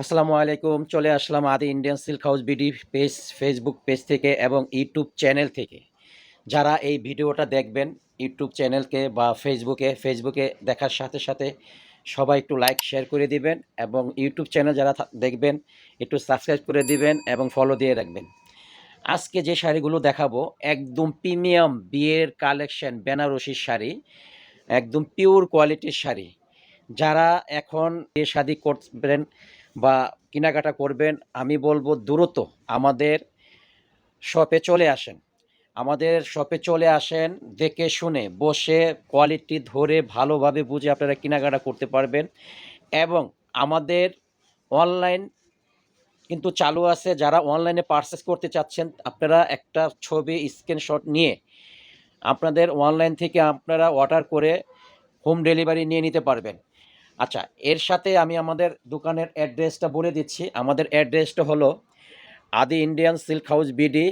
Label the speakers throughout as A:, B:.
A: আসসালামু আলাইকুম, চলে আসলাম Adi Indian silk house BD page Facebook page থেকে এবং ইউটিউব চ্যানেল থেকে। যারা এই ভিডিওটা দেখবেন ইউটিউব চ্যানেলকে বা ফেসবুকে ফেসবুকে দেখার সাথে সাথে সবাই একটু লাইক শেয়ার করে দিবেন এবং ইউটিউব চ্যানেল যারা দেখবেন একটু সাবস্ক্রাইব করে দিবেন এবং ফলো দিয়ে রাখবেন। আজকে যে শাড়িগুলো দেখাবো, একদম প্রিমিয়াম বিয়ের কালেকশন বেনারসির শাড়ি, একদম পিওর কোয়ালিটির শাড়ি। যারা এখন বিয়ে শাদি করবেন বা কেনাকাটা করবেন, আমি বলব দ্রুত আমাদের শপে চলে আসেন। আমাদের শপে চলে আসেন, দেখে শুনে, বসে কোয়ালিটি ধরে ভালোভাবে বুঝে আপনারা কেনাকাটা করতে পারবেন এবং আমাদের অনলাইন কিন্তু চালু আছে, যারা অনলাইনে পারচেস করতে চাচ্ছেন, আপনারা একটা ছবি স্ক্রিনশট নিয়ে আপনাদের অনলাইন থেকে আপনারা অর্ডার করে হোম ডেলিভারি নিয়ে নিতে পারবেন। আচ্ছা এর সাথে আমি আমাদের দোকানের অ্যাড্রেসটা বলে দিচ্ছি। আমাদের অ্যাড্রেসটা হলো Adi Indian silk house BD,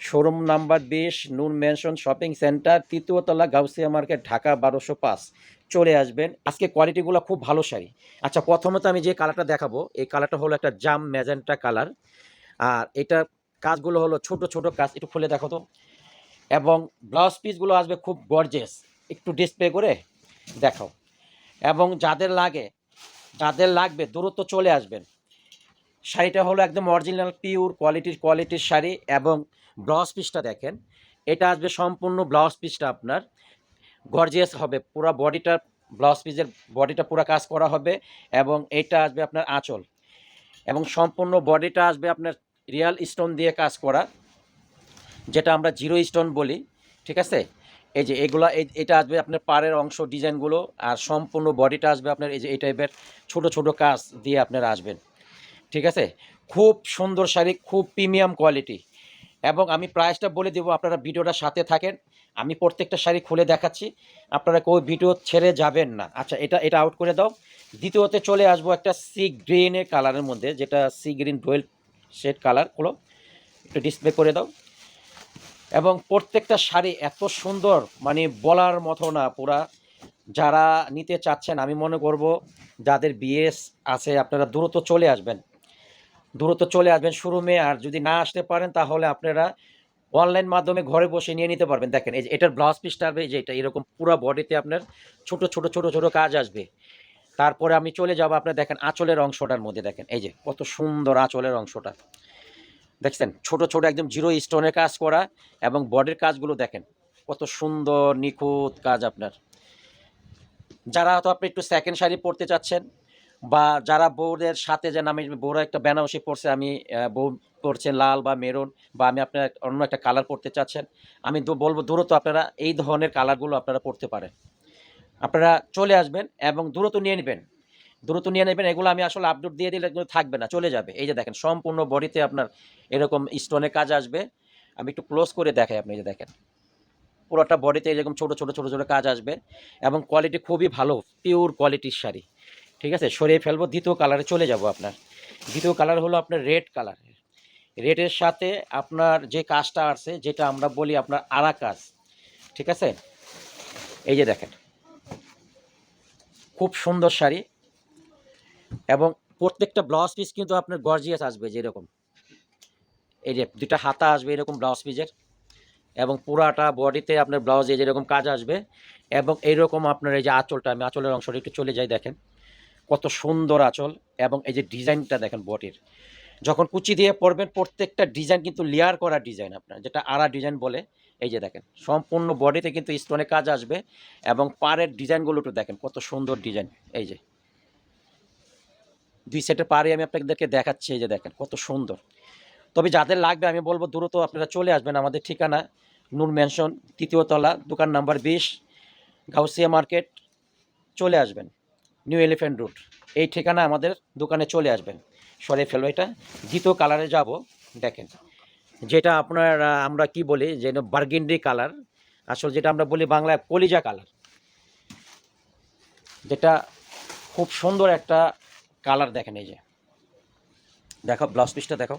A: showroom number বিশ নুন মেনশন শপিং সেন্টার তৃতীয়তলা গাউসিয়া মার্কেট, ঢাকা বারোশো পাঁচ। চলে আসবেন। আজকে কোয়ালিটিগুলো খুব ভালো শাড়ি। আচ্ছা প্রথমত আমি যে কালারটা দেখাবো, এই কালারটা হলো একটা জাম ম্যাজেন্টা কালার। আর এটা কাজগুলো হলো ছোট ছোট কাজ, একটু খুলে দেখো তো। এবং ব্লাউজ পিসগুলো আসবে খুব গর্জেস একটু ডিসপ্লে করে দেখাও। এবং যাদের লাগে, যাদের লাগবে, দূরত্ব চলে আসবেন। শাড়িটা হলো একদম অরিজিনাল পিওর কোয়ালিটির কোয়ালিটির শাড়ি এবং ব্লাউজ পিসটা দেখেন। এটা আসবে সম্পূর্ণ ব্লাউজ পিসটা আপনার। গর্জিয়াস হবে, পুরো বডিটা ব্লাউজ পিসের বডিটা পুরো কাজ করা হবে এবং এটা আসবে আপনার আঁচল। এবং সম্পূর্ণ বডিটা আসবে আপনার রিয়াল স্টোন দিয়ে কাজ করা, যেটা আমরা জিরো স্টোন বলি, ঠিক আছে? এই যে এগুলা এটা আসবে আপনার পাড়ের অংশ ডিজাইনগুলো আর সম্পূর্ণ বডিটা আসবে আপনার এই যে এই টাইপের ছোটো ছোটো কাজ দিয়ে আপনারা আসবেন। ঠিক আছে? খুব সুন্দর শাড়ি, খুব প্রিমিয়াম কোয়ালিটি এবং আমি প্রাইসটা বলে দেবো, আপনারা ভিডিওটা সাথে থাকেন। আমি প্রত্যেকটা শাড়ি খুলে দেখাচ্ছি। আপনারা কেউ ভিডিও ছেড়ে যাবেন না। আচ্ছা এটা এটা আউট করে দাও। দ্বিতীয়তে চলে আসব একটা সি গ্রিনের কালারের মধ্যে, যেটা sea green Doyel shade colour হলো একটু ডিসপ্লে করে দাও। এবং প্রত্যেকটা শাড়ি এত সুন্দর মানে বলার মতো না পুরা। যারা নিতে চাচ্ছেন, আমি মনে করব যাদের বিএস আছে, আপনারা দ্রুত চলে আসবেন। দ্রুত চলে আসবেন শোরুমে, আর যদি না আসতে পারেন, তাহলে আপনারা অনলাইন মাধ্যমে ঘরে বসে নিয়ে নিতে পারবেন। দেখেন, এই যে এটার ব্লাউজ পিসটা আসবে যে এটা এরকম পুরো বডিতে আপনার ছোট ছোট ছোট ছোট কাজ আসবে। তারপরে আমি চলে যাব আপনার, দেখেন আঁচলের অংশটার মধ্যে, দেখেন, এই যে কত সুন্দর আঁচলের অংশটা। দেখছেন, ছোট ছোট একদম জিরো স্টোনের কাজ করা এবং বডির কাজগুলো দেখেন, কত সুন্দর, নিখুঁত কাজ আপনার। যারা হয়তো আপনি একটু সেকেন্ড শাড়ি পরতে চাচ্ছেন বা যারা বউদের সাথে যেন আমি বউরা একটা বেনারসি পরছে, আমি বউ পরছেন লাল বা মেরুন বা আমি আপনার অন্য একটা কালার পরতে চাচ্ছেন, আমি বলব দ্রুত আপনারা এই ধরনের কালারগুলো আপনারা পরতে পারেন। আপনারা চলে আসবেন এবং দ্রুত নিয়ে নেবেন। দ্রুত নিয়ে নেবেন, এগুলো আমি আসলে আপডেট দিয়ে দিলে এগুলো থাকবে না, চলে যাবে। এই যে দেখেন, সম্পূর্ণ বডিতে আপনার এরকম স্টোনের কাজ আসবে। আমি একটু ক্লোজ করে দেখাই আপনি যে দেখেন। পুরোটা বডিতে এরকম ছোট ছোট ছোট ছোট কাজ আসবে এবং কোয়ালিটি খুবই ভালো পিওর কোয়ালিটির শাড়ি। ঠিক আছে? সরিয়ে ফেলব, দ্বিতীয় কালারে চলে যাব আপনার। দ্বিতীয় কালার হলো আপনার রেড কালার রেডের সাথে আপনার যে কাজটা আছে, যেটা আমরা বলি আপনার আড়া কাজ, ঠিক আছে? এই যে দেখেন। খুব সুন্দর শাড়ি এবং প্রত্যেকটা ব্লাউজ পিস কিন্তু আপনার গর্জিয়াস আসবে যেরকম। এই যে দুটা হাতা আসবে এরকম ব্লাউজ পিসের এবং পুরাটা বডিতে আপনার ব্লাউজে যেরকম কাজ আসবে এবং এইরকম আপনার এই যে আঁচলটা, আমি আঁচলের অংশটা একটু চলে যাই দেখেন। কত সুন্দর আঁচল এবং এই যে ডিজাইনটা দেখেন বডির। যখন কুচি দিয়ে পরবেন প্রত্যেকটা ডিজাইন কিন্তু লেয়ার করা ডিজাইন আপনার, যেটা আড়া ডিজাইন বলে। এই যে দেখেন, সম্পূর্ণ বডিতে কিন্তু স্টোনে কাজ আসবে এবং পাড়ের ডিজাইনগুলো একটু দেখেন কত সুন্দর ডিজাইন। এই যে দুই সেটের পাড়ে আমি আপনাদেরকে দেখাচ্ছি, এই যে দেখেন কত সুন্দর। তবে যাদের লাগবে, আমি বলব দ্রুত আপনারা চলে আসবেন আমাদের ঠিকানা, নূর ম্যানশন তৃতীয় তলা, দোকান নাম্বার বিশ, গাউসিয়া মার্কেট, চলে আসবেন। নিউ এলিফ্যান্ট রুট, এই ঠিকানা আমাদের দোকানে চলে আসবেন। সরে ফেলো এটা, দ্বিতীয় কালারে যাব, দেখেন। যেটা আপনার, আমরা কি বলি, যে বার্গেন্ডি কালার, আসলে যেটা আমরা বলি বাংলায় কলিজা কালার। যেটা খুব সুন্দর একটা কালার দেখেন এই যে। দেখো ব্লাউজ পিসটা দেখো।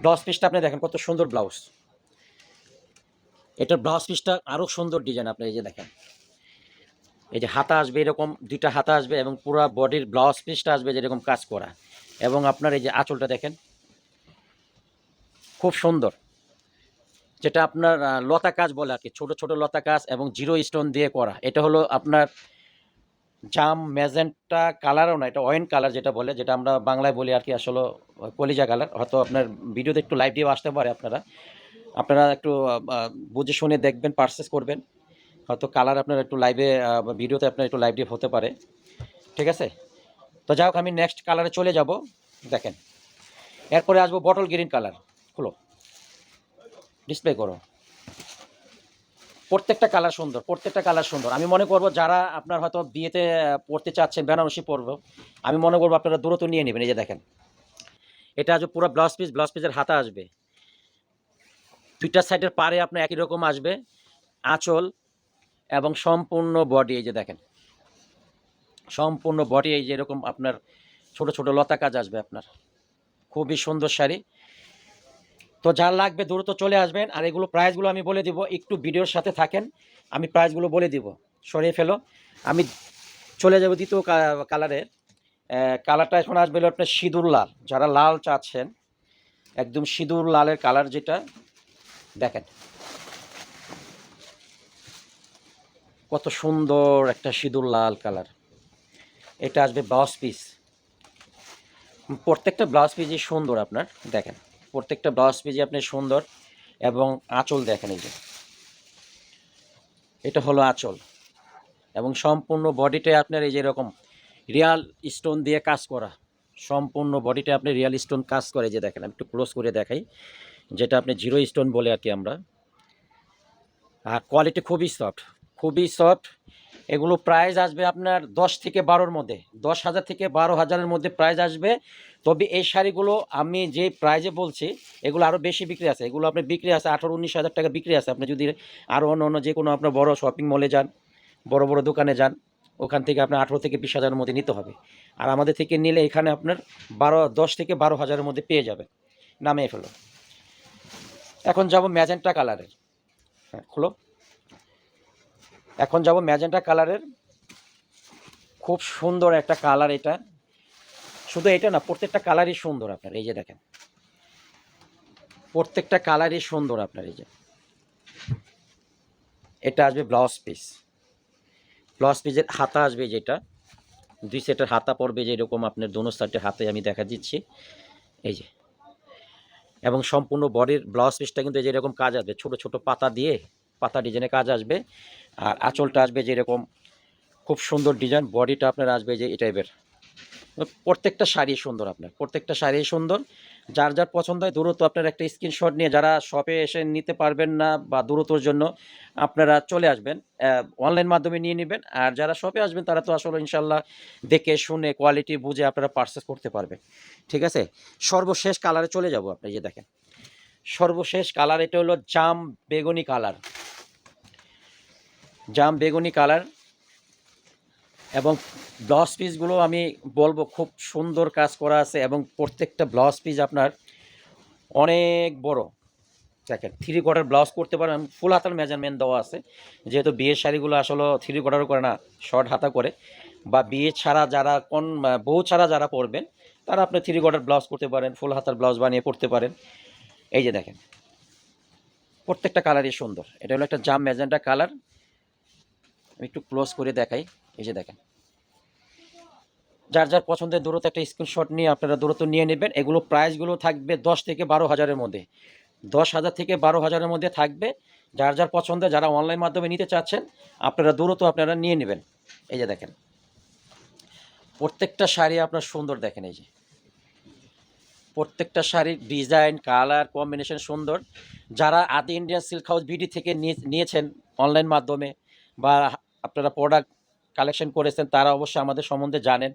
A: ব্লাউজ পিসটা আপনি দেখেন, কত সুন্দর ব্লাউজ এটার ব্লাউজ পিসটা আরও সুন্দর ডিজাইন আপনি এই যে দেখেন। এই যে হাতা আসবে এরকম, দুইটা হাতা আসবে এবং পুরো বডির ব্লাউজ পিসটা আসবে যেরকম কাজ করা। এবং আপনার এই যে আঁচলটা দেখেন, খুব সুন্দর। যেটা আপনার লতা কাজ বলে আর কি, ছোটো ছোটো লতা কাজ এবং জিরো স্টোন দিয়ে করা। এটা হলো আপনার জাম, ম্যাজেন্টা কালারও না, এটা অয়েন কালার যেটা বলে, যেটা আমরা বাংলায় বলি আর কি আসলে কলিজা কালার। হয়তো আপনার ভিডিওতে একটু লাইভ দিয়ে আসতে পারে আপনারা। আপনারা একটু বুঝে শুনে দেখবেন পারচেস করবেন। হয়তো কালার আপনার একটু লাইভে ভিডিওতে আপনার একটু লাইভ দিয়ে হতে পারে। ঠিক আছে? তো যাই হোক, আমি নেক্সট কালারে চলে যাব। দেখেন। এরপরে আসব বটল গ্রিন কালার খুলো। ডিসপ্লে করো। প্রত্যেকটা কালার সুন্দর, প্রত্যেকটা কালার সুন্দর। আমি মনে করব যারা আপনার হয়তো বিয়েতে পড়তে চাচ্ছেন, বেনারসি পরবো, আমি মনে করব আপনারা দূরত্ব নিয়ে নেবেন, এই যে দেখেন। এটা আসবে পুরো ব্লাউজ পিস ব্লাউজ পিসের হাতা আসবে। দুইটা সাইডের পারে আপনার একই রকম আসবে, আঁচল এবং সম্পূর্ণ বডি এই যে দেখেন। সম্পূর্ণ বডি এই যে এরকম আপনার ছোট ছোট লতা কাজ আসবে আপনার। খুবই সুন্দর শাড়ি। তো যার লাগবে দ্রুত চলে আসবেন, আর এগুলো প্রাইসগুলো আমি বলে দিব, একটু ভিডিওর সাথে থাকেন, আমি প্রাইসগুলো বলে দিব, সরিয়ে ফেলো। আমি চলে যাব দ্বিতীয় কা- কালারের কালারটা এখন আসবে আপনার সিঁদুর লাল। যারা লাল চাচ্ছেন, একদম সিঁদুর লালের কালার যেটা, দেখেন। কত সুন্দর একটা সিঁদুর লাল কালার এটা আসবে ব্লাউজ পিস প্রত্যেকটা ব্লাউজ পিসই সুন্দর আপনার, দেখেন। প্রত্যেকটা ব্লাউজ পিসই আপনি সুন্দর এবং আঁচল দেখেন এই যে। এটা হলো আঁচল। এবং সম্পূর্ণ বডিটাই আপনার এই যে এরকম রিয়াল স্টোন দিয়ে কাজ করা। সম্পূর্ণ বডিটা আপনি রিয়াল স্টোন কাজ করে যে দেখেন, আমি একটু ক্লোজ করে দেখাই। যেটা আপনি জিরো স্টোন বলে আর কি আমরা। আর কোয়ালিটি খুবই সফট খুবই সফট এগুলো প্রাইস আসবে আপনার দশ থেকে বারোর মধ্যে। দশ হাজার থেকে বারো হাজারের মধ্যে প্রাইস আসবে। তবে এই শাড়িগুলো আমি যে প্রাইজে বলছি, এগুলো আরও বেশি বিক্রি আছে। এগুলো আপনার বিক্রি আছে আঠারো, উনিশ হাজার টাকা বিক্রি আছে। আপনি যদি আরও অন্য অন্য যে কোনো আপনার বড় শপিং মলে যান, বড় বড় দোকানে যান, ওখান থেকে আপনার আঠেরো থেকে বিশ হাজারের মধ্যে নিতে হবে। আর আমাদের থেকে নিলে এখানে আপনার বারো, দশ থেকে বারো হাজারের মধ্যে পেয়ে যাবে। নামিয়ে ফেলো। এখন যাব ম্যাজেন্টা কালারের হ্যাঁ খুলো। এখন যাব ম্যাজেন্টা কালারের। খুব সুন্দর একটা কালার এটা। শুধু এটা না, প্রত্যেকটা কালারই সুন্দর আপনার, এই যে দেখেন। প্রত্যেকটা কালারই সুন্দর আপনার, এই যে। এটা আসবে ব্লাউজ পিস। ব্লাউজ পিসের হাতা আসবে যেটা দুই সেটের হাতা পড়বে যেরকম আপনার দোনো সাইডের হাতে আমি দেখা দিচ্ছি। এই যে। এবং সম্পূর্ণ বডির ব্লাউজ পিসটা কিন্তু এই যে এরকম কাজ আসবে, ছোট ছোট পাতা দিয়ে, পাতা ডিজাইনের কাজ আসবে। আর আঁচলটা আসবে যেরকম খুব সুন্দর ডিজাইন, বডিটা আপনার আসবে যে এই টাইপের প্রত্যেকটা শাড়ি সুন্দর আপনার, প্রত্যেকটা শাড়ি সুন্দর। যার যার পছন্দ হয় দূরত্ব আপনার একটা স্ক্রিনশট নিয়ে যারা শপে এসে নিতে পারবেন না বা দূরত্বর জন্য আপনারা চলে আসবেন অনলাইন মাধ্যমে নিয়ে নেবেন। আর যারা শপে আসবেন তারা তো আসলে ইনশাল্লাহ দেখে, শুনে কোয়ালিটি বুঝে আপনারা পারচেস করতে পারবেন। ঠিক আছে? সর্বশেষ কালারে চলে যাব আপনি যে দেখেন। সর্বশেষ কালার এটা হলো জাম বেগুনি কালার জাম বেগুনি কালার এবং ব্লাউজ পিসগুলো আমি বলব খুব সুন্দর কাজ করা আছে এবং প্রত্যেকটা ব্লাউজ পিস আপনার অনেক বড়। দেখেন থ্রি কোয়ার্টার ব্লাউজ করতে পারেন ফুল হাতার মেজারমেন্ট দেওয়া আছে। যেহেতু বিয়ের শাড়িগুলো আসলে থ্রি কোয়ার্টারও করে না শর্ট হাতা করে। বা বিয়ে ছাড়া যারা কোন, বউ ছাড়া যারা পরবেন, তারা আপনি থ্রি কোয়ার্টার ব্লাউজ করতে পারেন ফুল হাতার ব্লাউজ বানিয়ে পরতে পারেন। এই যে দেখেন, প্রত্যেকটা কালারই সুন্দর। এটা হলো একটা জাম ম্যাজেন্টা কালার আমি একটু ক্লোজ করে দেখাই। এই যে দেখেন। যার যার পছন্দের দূরত্ব, একটা স্ক্রিনশট নিয়ে আপনারা দূরত্ব নিয়ে নেবেন। এগুলো প্রাইসগুলো থাকবে দশ থেকে বারো হাজারের মধ্যে। দশ হাজার থেকে বারো হাজারের মধ্যে থাকবে। যার যার পছন্দ, যারা অনলাইন মাধ্যমে নিতে চাচ্ছেন, আপনারা দূরত্ব আপনারা নিয়ে নেবেন। এই যে দেখেন। প্রত্যেকটা শাড়ি আপনার সুন্দর দেখেন, এই যে। প্রত্যেকটা শাড়ির ডিজাইন কালার কম্বিনেশন সুন্দর। যারা আদি ইন্ডিয়ান সিল্ক হাউস বিডি থেকে নিয়ে- নিয়েছেন অনলাইন মাধ্যমে বা আপনারা প্রোডাক্ট কালেকশন করেছেন, তারা অবশ্যই আমাদের সম্বন্ধে জানেন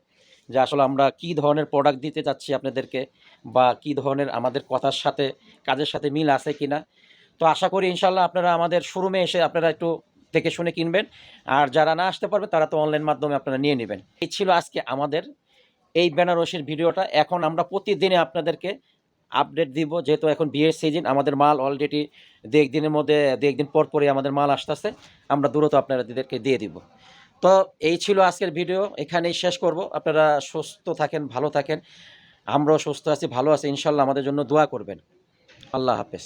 A: যে আসলে আমরা কি ধরনের প্রোডাক্ট দিতে চাচ্ছি আপনাদেরকে বা কি ধরনের আমাদের কথার সাথে, কাজের সাথে মিল আছে কিনা। তো আশা করি ইনশাল্লাহ আপনারা আমাদের শোরুমে এসে আপনারা একটু দেখে শুনে কিনবেন। আর যারা না আসতে পারবে, তারা তো অনলাইন মাধ্যমে আপনারা নিয়ে নেবেন। এই ছিল আজকে আমাদের এই বেনারসির ভিডিওটা। এখন আমরা প্রতিদিনে আপনাদেরকে আপডেট দিব, যেহেতু এখন বিয়ের সিজন আমাদের মাল অলরেডি দু একদিনের মধ্যে দু একদিন পর পরে আমাদের মাল আসতেছে, আমরা দ্রুত আপনাদেরকে দিয়ে দিব। তো এই ছিল আজকের ভিডিও এখানেই শেষ করব। আপনারা সুস্থ থাকেন, ভালো থাকেন, আমরাও সুস্থ আছি, ভালো আছি, ইনশাল্লাহ আমাদের জন্য দোয়া করবেন। আল্লাহ হাফেজ।